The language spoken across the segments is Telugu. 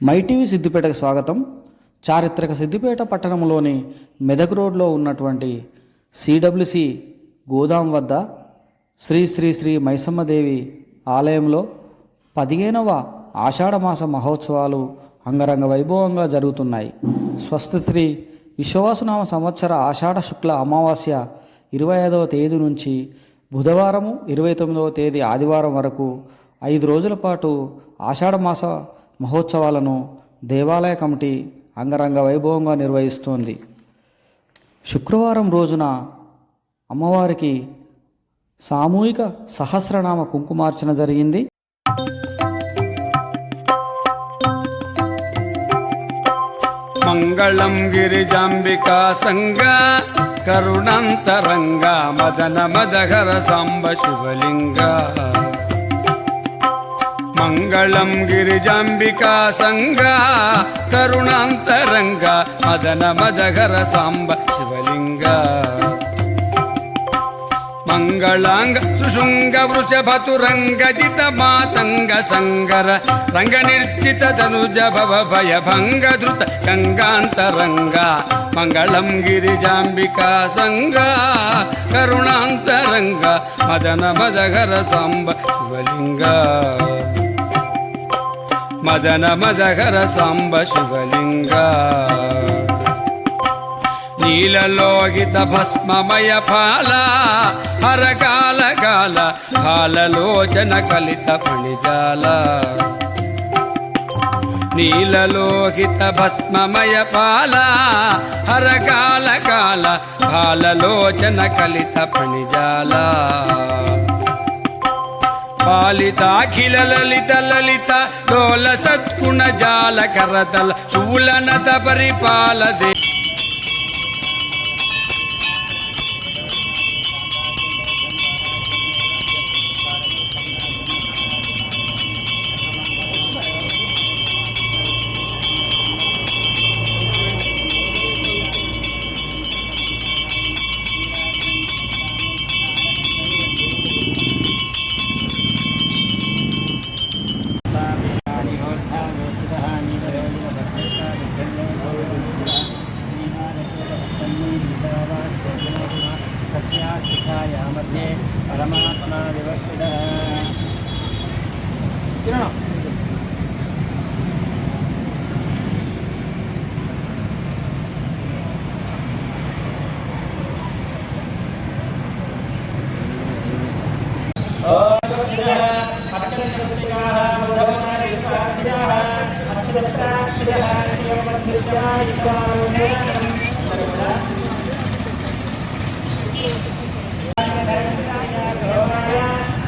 మైటీవీ సిద్దిపేటకు స్వాగతం. చారిత్రక సిద్దిపేట పట్టణంలోని మెదక్ రోడ్లో ఉన్నటువంటి సిడబ్ల్యూసి గోదాం వద్ద శ్రీ శ్రీ శ్రీ మైసమ్మదేవి ఆలయంలో పదిహేనవ ఆషాఢమాస మహోత్సవాలు అంగరంగ వైభవంగా జరుగుతున్నాయి. స్వస్తి శ్రీ విశ్వాసనామ సంవత్సర ఆషాఢ శుక్ల అమావాస్య ఇరవై ఐదవ తేదీ నుంచి బుధవారము ఇరవై తొమ్మిదవ తేదీ ఆదివారం వరకు ఐదు రోజుల పాటు ఆషాఢమాస మహోత్సవాలను దేవాలయ కమిటీ అంగరంగ వైభవంగా నిర్వహిస్తోంది. శుక్రవారం రోజున అమ్మవారికి సామూహిక సహస్రనామ కుంకుమార్చన జరిగింది. మంగళం గిరిజాంబికా సంగ కరుణాంతరంగ మదన మదహర సాంబ శివలింగ. మంగళం గిరిజాంబికా సంగ కరుణాంతరంగ మదన మదహర సాంబ శివలింగ. మంగళాంగ సుశృంగ వృషభతురంగ జిత మాతంగ సంగర రంగ నిర్చిత ధనుజ భవ భయ భంగ ధృత గంగాంతరంగ మంగళం గిరిజాంబికా సంగ కరుణాంతరంగ మదన మదగర సాంబ శివలింగ. మదన మదగర సాంబ శివలింగ. నీలలోహిత భస్మమయ ఫాల హరకాల కాల కాలలోచన కలిత పణిజాల నీలలోహిత భస్మమయ పాల హరకాల కాల కాలలోచన కలిత పణిజాల పాలితాఖిల లలిత లలిత డోల సత్కుణ జాల కరతల శూలనత పరిపాల దే పరమాత్మ వివక్షిత తినడం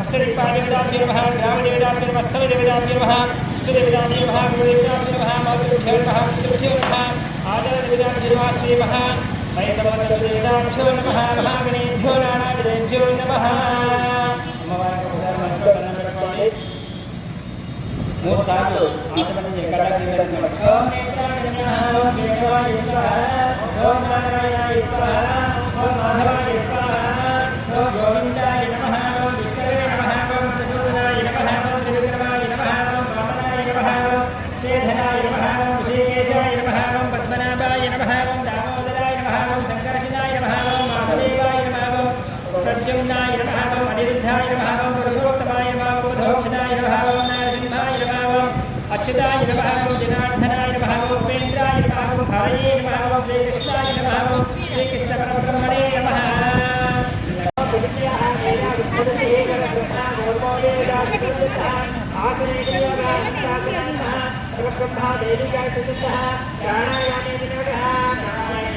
अष्टदिक्पादेवदाभिर्वः ग्रामदेवदाभिर्वः स्थलदेवदाभिर्वः విష్ణువేదాన్ని మహాగురుదేవ్యాన్ని మహామాతృభ్యో నమ పితృభ్యో నమ ఆచార్యవేదాన్ని నమ శ్రీ మహా వైసవతృవేదాభ్యో నమ మహాగణేభ్యో నానాజనేభ్యో నమ మూడు సార్లు ఆచమనం प्रद्युम्नाय नमः वं अनिरुद्धाय नमः वं पुरुषोत्तमाय वं बुधोक्षणाय नमः वं नरसिंहाय नमः वं अच्युताय नमः वं जनार्दनाय उपेन्द्राय नमः वं भारये नमः वं श्रीकृष्णाय नमः श्रीकृष्णपरब्रह्मणे नमः। ब्रह्मा देवी का प्राणायामे विनोदः नारायण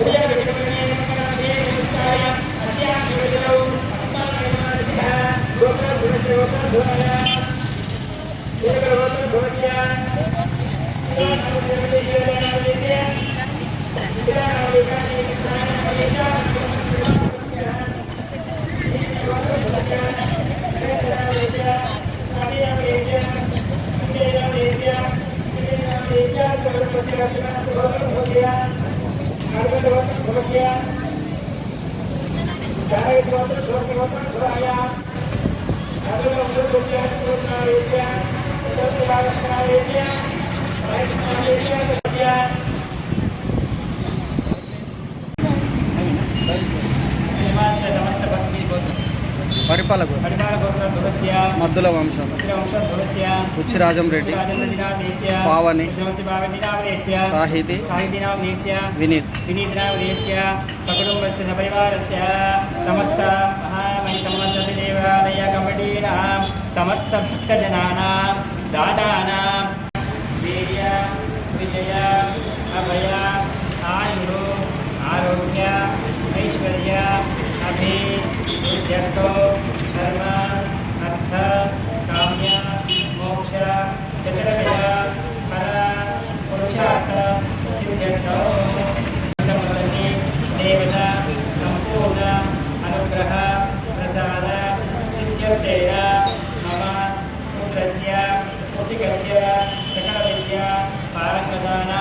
నమ జనార్దనాయ శ్రీకృష్ణపరబ్రహ్మణే నమః శ్రీనివాస పరిపాలకు మద్దుల వంశం. ఉచ్చిరాజం రెడ్డి పావని సాహితి వినీత్. సమస్త సమస్త భక్తజనానాం దాదానాం చతురవిధ ఫల పురుషార్థ సిద్ధ్యర్థో సమృద్ధి దేవత సంపూర్ణ అనుగ్రహ ప్రసాద సిద్ధ్యర్థేన మమ పుత్రస్య పుత్రికస్య సకల విద్య పారంగదాన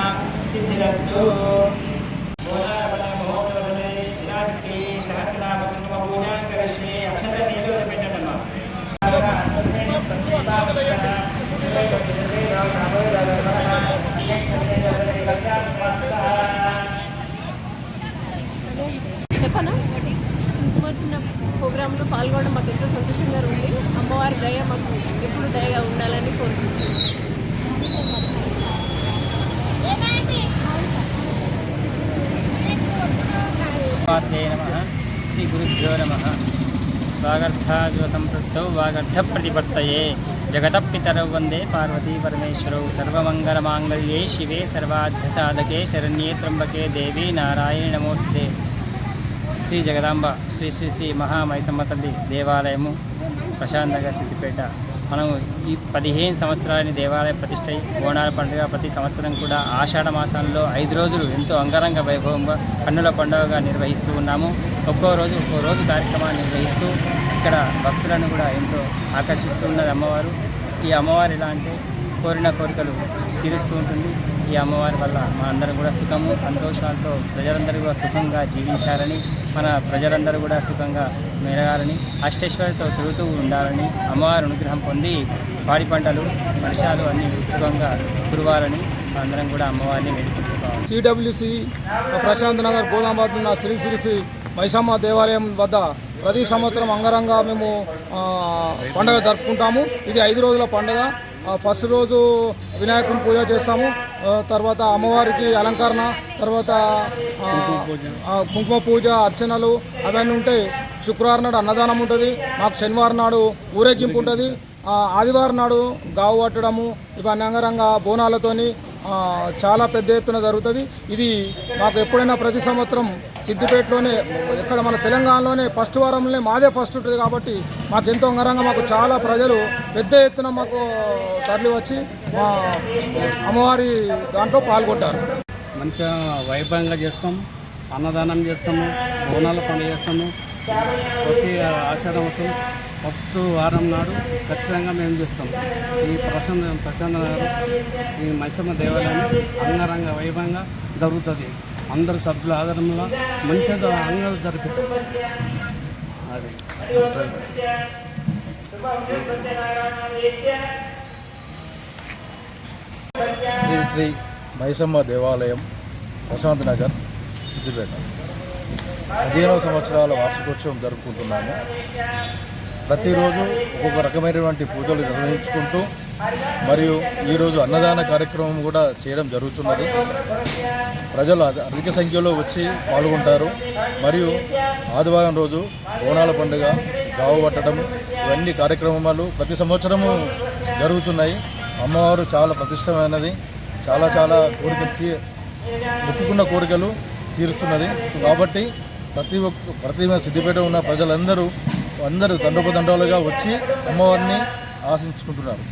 సిద్ధిరస్తు దయ మాకు ఎప్పుడు దయగా ఉండాలని కోరుకుంటున్నాను శ్రీ గురుభ్యో నమ. వాగర్థాజో సంపృక్తౌ వాగర్థ ప్రతిపత్తయే జగత పితరౌ వందే పార్వతీ పరమేశ్వరౌ. సర్వమంగళమాంగళ్యే శివే సర్వార్థ సాధకే శరణ్యే త్రంబకే దేవి నారాయణ నమోస్తే శ్రీ జగదాంబ శ్రీ శ్రీ శ్రీ మహామైసమ్మ తల్లి దేవాలయము. ప్రశాంత్ నగర్ సిద్దిపేట. మనం ఈ పదిహేను సంవత్సరాలని దేవాలయ ప్రతిష్ట బోనాల పండుగ ప్రతి సంవత్సరం కూడా ఆషాఢ మాసంలో ఐదు రోజులు ఎంతో అంగరంగ వైభవంగా కన్నుల పండుగగా నిర్వహిస్తూ ఉన్నాము. ఒక్కో రోజు ఒక్కో రోజు కార్యక్రమాన్ని నిర్వహిస్తూ ఇక్కడ భక్తులను కూడా ఎంతో ఆకర్షిస్తూ ఉన్నది అమ్మవారు. ఈ అమ్మవారు ఎలా అంటే కోరిన కోరికలు తీరుస్తూ ఉంటుంది. ఈ అమ్మవారి వల్ల మా అందరం కూడా సుఖము సంతోషాలతో ప్రజలందరూ కూడా సుఖంగా జీవించాలని మన ప్రజలందరూ కూడా సుఖంగా మెరగాలని అష్టేశ్వరితో తిరుగుతూ ఉండాలని అమ్మవారి అనుగ్రహం పొంది పాడి పంటలు వర్షాలు అన్ని సుఖంగా కురవాలని అందరం కూడా అమ్మవారిని వేడుకుంటున్నాం. సిడబ్ల్యూసి ప్రశాంత్ నగర్ గోదాంబాద్ ఉన్న శ్రీ శ్రీ శ్రీ మైసమ్మ దేవాలయం వద్ద ప్రతి సంవత్సరం అంగరంగా మేము పండగ జరుపుకుంటాము. ఇది ఐదు రోజుల పండగ. ఫస్ట్ రోజు వినాయకుని పూజ చేస్తాము. తర్వాత అమ్మవారికి అలంకరణ తర్వాత కుంకుమ పూజ అర్చనలు అవన్నీ ఉంటాయి. శుక్రవారం నాడు అన్నదానం ఉంటుంది. మాకు శనివారం నాడు ఊరేగింపు ఉంటుంది. ఆదివారం నాడు గావు పట్టడము ఇవన్నీ అంగరంగ బోనాలతోని చాలా పెద్ద ఎత్తున జరుగుతుంది. ఇది మాకు ఎప్పుడైనా ప్రతి సంవత్సరం సిద్దిపేటలోనే ఇక్కడ మన తెలంగాణలోనే ఫస్ట్ వారంలోనే మాదే ఫస్ట్ ఉంటుంది కాబట్టి మాకు ఎంతో అంగరంగా మాకు చాలా ప్రజలు పెద్ద ఎత్తున మాకు తరలి వచ్చి మా అమ్మవారి దాంట్లో పాల్గొంటారు. మంచిగా వైభవంగా చేస్తాం అన్నదానం చేస్తాము బోనాల పండుగ చేస్తాము. ప్రతి ఆషాఢ ఫస్ట్ వారం నాడు ఖచ్చితంగా మేము చేస్తాం. ఈ ప్రశాంత ప్రశాంత గారు ఈ మైసమ్మ దేవాలయం అంగరంగ వైభవంగా జరుగుతుంది. అందరు సభ్యుల ఆధారంలో మంచిగా అంగంగా జరుగుతుంది అది. శ్రీ శ్రీ మైసమ్మ దేవాలయం ప్రశాంత్ నగర్ సిద్దిపేట. పదిహేనవ సంవత్సరాల వార్షికోత్సవం జరుపుకుంటున్నాము. ప్రతిరోజు ఒక్కొక్క రకమైనటువంటి పూజలు నిర్వహించుకుంటూ మరియు ఈరోజు అన్నదాన కార్యక్రమం కూడా చేయడం జరుగుతున్నది. ప్రజలు అధిక సంఖ్యలో వచ్చి పాల్గొంటారు. మరియు ఆదివారం రోజు బోనాల పండుగ గావు పట్టడం ఇవన్నీ కార్యక్రమాలు ప్రతి సంవత్సరము జరుగుతున్నాయి. అమ్మవారు చాలా ప్రతిష్టమైనది. చాలా చాలా కోరికలు మొక్కుకున్న కోరికలు తీరుస్తున్నది. కాబట్టి ప్రతి ఒక్క ప్రతి సిద్దిపేట ఉన్న ప్రజలందరూ అందరూ తండోపతండాలుగా వచ్చి అమ్మవారిని ఆశించుకుంటున్నారు.